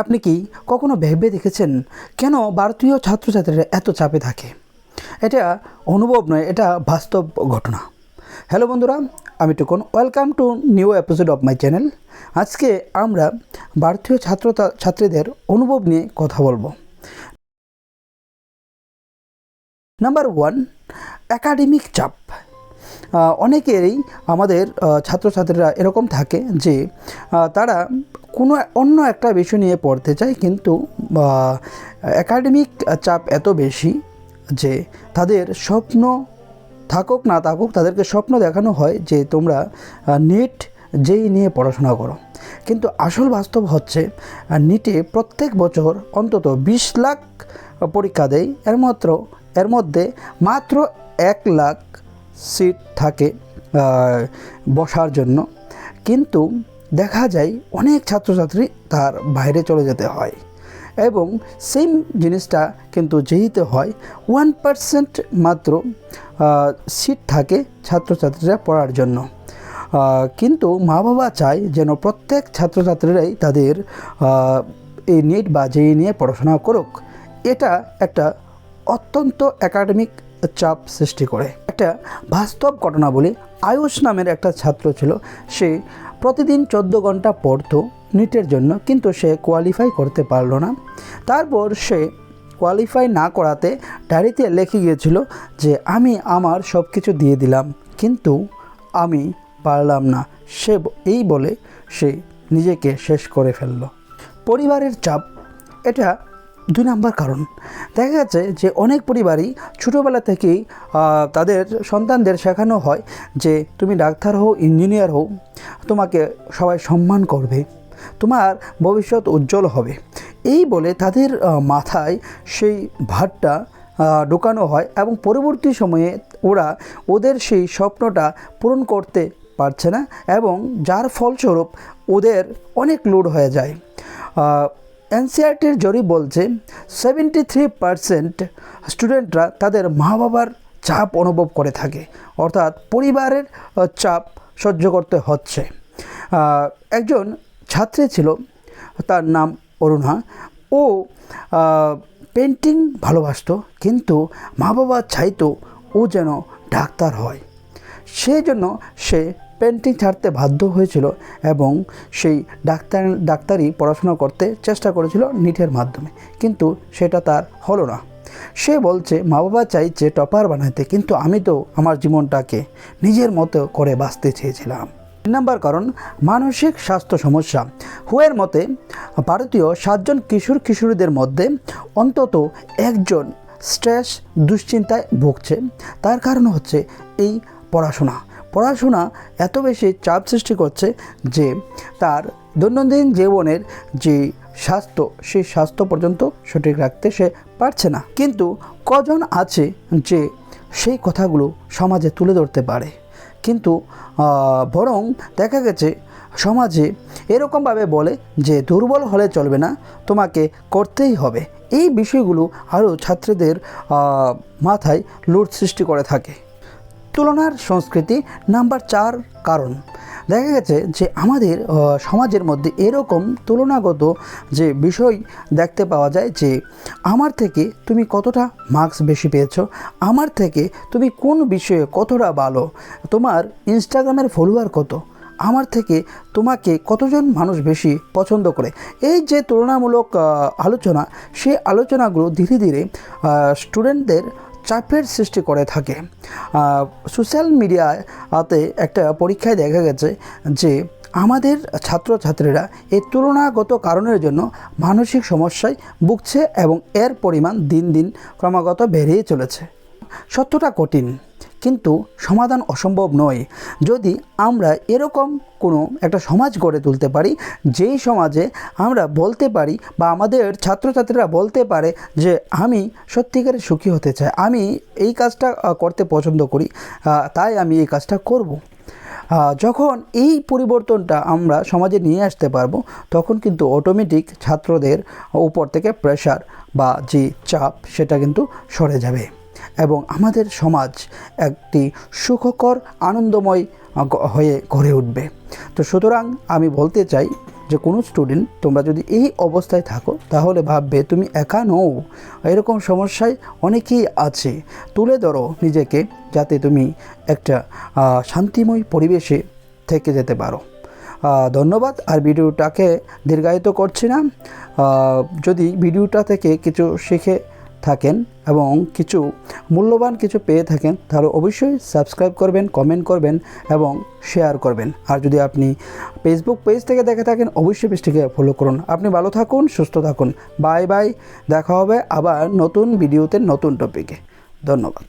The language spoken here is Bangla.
আপনি কি কখনো ভেবে দেখেছেন কেন ভারতীয় ছাত্রছাত্রীরা এত চাপে থাকে? এটা অনুভব নয়, এটা বাস্তব ঘটনা। হ্যালো বন্ধুরা, আমি Tukun. Welcome to new episode of my channel আজকে আমরা ভারতীয় ছাত্র ছাত্রীদের অনুভব নিয়ে কথা বলব। নাম্বার ওয়ান একাডেমিক চাপ। অনেকেরই আমাদের ছাত্রছাত্রীরা এরকম থাকে যে তারা কোনো অন্য একটা বিষয় নিয়ে পড়তে চায় কিন্তু একাডেমিক চাপ এত বেশি যে তাদের স্বপ্ন থাকুক না থাকুক তাদেরকে স্বপ্ন দেখানো হয় যে তোমরা নেট যেই নিয়ে পড়াশোনা করো। কিন্তু আসল বাস্তব হচ্ছে নিটে প্রত্যেক বছর অন্তত বিশ লাখ পরীক্ষা দেয়, এর মাত্র, এর মধ্যে মাত্র এক লাখ সিট থাকে বসার জন্য। কিন্তু দেখা যায় অনেক ছাত্রছাত্রী তার বাইরে চলে যেতে হয় এবং সেম জিনিসটা কিন্তু যেইতে হয় ওয়ান পার্সেন্ট মাত্র সিট থাকে ছাত্রছাত্রীরা পড়ার জন্য। কিন্তু মা বাবা চায় যেন প্রত্যেক ছাত্রছাত্রীরাই তাদের এই নিট বা জেই নিয়ে পড়াশোনা করুক। এটা একটা অত্যন্ত একাডেমিক চাপ সৃষ্টি করে। একটা বাস্তব ঘটনা বলি, আয়ুষ নামের একটা ছাত্র ছিল। সে প্রতিদিন চোদ্দ ঘণ্টা পড়তো নিটের জন্য, কিন্তু সে কোয়ালিফাই করতে পারল না। তারপর সে কোয়ালিফাই না করাতে ডায়েরিতে লিখে গিয়েছিল যে, আমি আমার সব কিছু দিয়ে দিলাম, কিন্তু আমি পারলাম না। সে এই বলে সে নিজেকে শেষ করে ফেলল। পরিবারের চাপ, এটা দুই নাম্বার কারণ। দেখা যাচ্ছে যে অনেক পরিবারই ছোটোবেলা থেকেই তাদের সন্তানদের শেখানো হয় যে তুমি ডাক্তার হও, ইঞ্জিনিয়ার হও, তোমাকে সবাই সম্মান করবে, তোমার ভবিষ্যৎ উজ্জ্বল হবে। এই বলে তাদের মাথায় সেই ভারটা ঢোকানো হয় এবং পরবর্তী সময়ে ওরা ওদের সেই স্বপ্নটা পূরণ করতে পারছে না এবং যার ফলস্বরূপ ওদের অনেক লোড হয়ে যায়। এনসিআরটির জরিপ বলছে সেভেন্টি থ্রি পারসেন্ট স্টুডেন্টরা তাদের মা বাবার চাপ অনুভব করে থাকে, অর্থাৎ পরিবারের চাপ সহ্য করতে হচ্ছে। একজন ছাত্রী ছিল, তার নাম অরুণা। ও পেন্টিং ভালোবাসতো, কিন্তু মা বাবা চাইতো ও যেন ডাক্তার হয়। সেই জন্য সে পেন্টিং ছাড়তে বাধ্য হয়েছিল এবং সেই ডাক্তার ডাক্তারি পড়াশোনা করতে চেষ্টা করেছিল নিটের মাধ্যমে, কিন্তু সেটা তার হলো না। সে বলছে মা বাবা চাইছে টপার বানাইতে কিন্তু আমি তো আমার জীবনটাকে নিজের মতো করে বাঁচতে চেয়েছিলাম। তিন নম্বর কারণ, মানসিক স্বাস্থ্য সমস্যা। হুয়ের মতে, ভারতীয় সাতজন কিশোর কিশোরীদের মধ্যে অন্তত একজন স্ট্রেস দুশ্চিন্তায় ভুগছে। তার কারণ হচ্ছে এই পড়াশোনা। পড়াশোনা এত বেশি চাপ সৃষ্টি করছে যে তার দৈনন্দিন জীবনের যে স্বাস্থ্য, সেই স্বাস্থ্য পর্যন্ত সঠিক রাখতে সে পারছে না। কিন্তু কজন আছে যে সেই কথাগুলো সমাজে তুলে ধরতে পারে? কিন্তু বরং দেখা গেছে সমাজে এরকমভাবে বলে যে দুর্বল হলে চলবে না, তোমাকে করতেই হবে। এই বিষয়গুলো আরও ছাত্রীদের মাথায় লোড সৃষ্টি করে থাকে। তুলনার সংস্কৃতি নাম্বার চার কারণ। দেখা গেছে যে আমাদের সমাজের মধ্যে এরকম তুলনাগত যে বিষয় দেখতে পাওয়া যায় যে আমার থেকে তুমি কতটা মার্কস বেশি পেয়েছ, আমার থেকে তুমি কোন বিষয়ে কতটা ভালো, তোমার ইনস্টাগ্রামের ফলোয়ার কত, আমার থেকে তোমাকে কতজন মানুষ বেশি পছন্দ করে, এই যে তুলনামূলক আলোচনা, সে আলোচনাগুলো ধীরে ধীরে স্টুডেন্টদের চাপের সৃষ্টি করে থাকে। সোশ্যাল মিডিয়াতে একটা পরীক্ষায় দেখা গেছে যে, আমাদের ছাত্রছাত্রীরা এই তুলনাগত কারণের জন্য মানসিক সমস্যায় ভুগছে এবং এর পরিমাণ দিন দিন ক্রমাগত বেড়েই চলেছে। সত্যটা কঠিন। কিন্তু সমাধান অসম্ভব নয় যদি আমরা এরকম কোনো একটা সমাজ গড়ে তুলতে পারি, যেই সমাজে আমরা বলতে পারি বা আমাদের ছাত্রছাত্রীরা বলতে পারে যে, আমি সত্যিকারের সুখী হতে চাই, আমি এই কাজটা করতে পছন্দ করি তাই আমি এই কাজটা করব। যখন এই পরিবর্তনটা আমরা সমাজে নিয়ে আসতে পারব, তখন কিন্তু অটোমেটিক ছাত্রদের উপর থেকে প্রেশার বা যে চাপ, সেটা কিন্তু সরে যাবে এবং আমাদের সমাজ একটি সুখকর, আনন্দময় হয়ে গড়ে উঠবে। তো সুতরাং আমি বলতে চাই যে কোনো স্টুডেন্ট তোমরা যদি এই অবস্থায় থাকো, তাহলে ভাববে তুমি একা নও। এরকম সমস্যায় অনেকেই আছে। তুলে ধরো নিজেকে যাতে তুমি একটা শান্তিময় পরিবেশে থেকে যেতে পারো। ধন্যবাদ। আর ভিডিওটাকে দীর্ঘায়িত করছি না। যদি ভিডিওটা থেকে কিছু শিখে থাকেন এবং কিছু মূল্যবান কিছু পেয়ে থাকেন, তাহলে অবশ্যই সাবস্ক্রাইব করবেন কমেন্ট করবেন এবং শেয়ার করবেন। আর যদি আপনি ফেসবুক পেজ থেকে দেখে থাকেন, অবশ্যই পেজটিকে ফলো করুন। আপনি ভালো থাকুন, সুস্থ থাকুন। বাই বাই দেখা হবে আবার নতুন ভিডিওতে নতুন টপিকে ধন্যবাদ।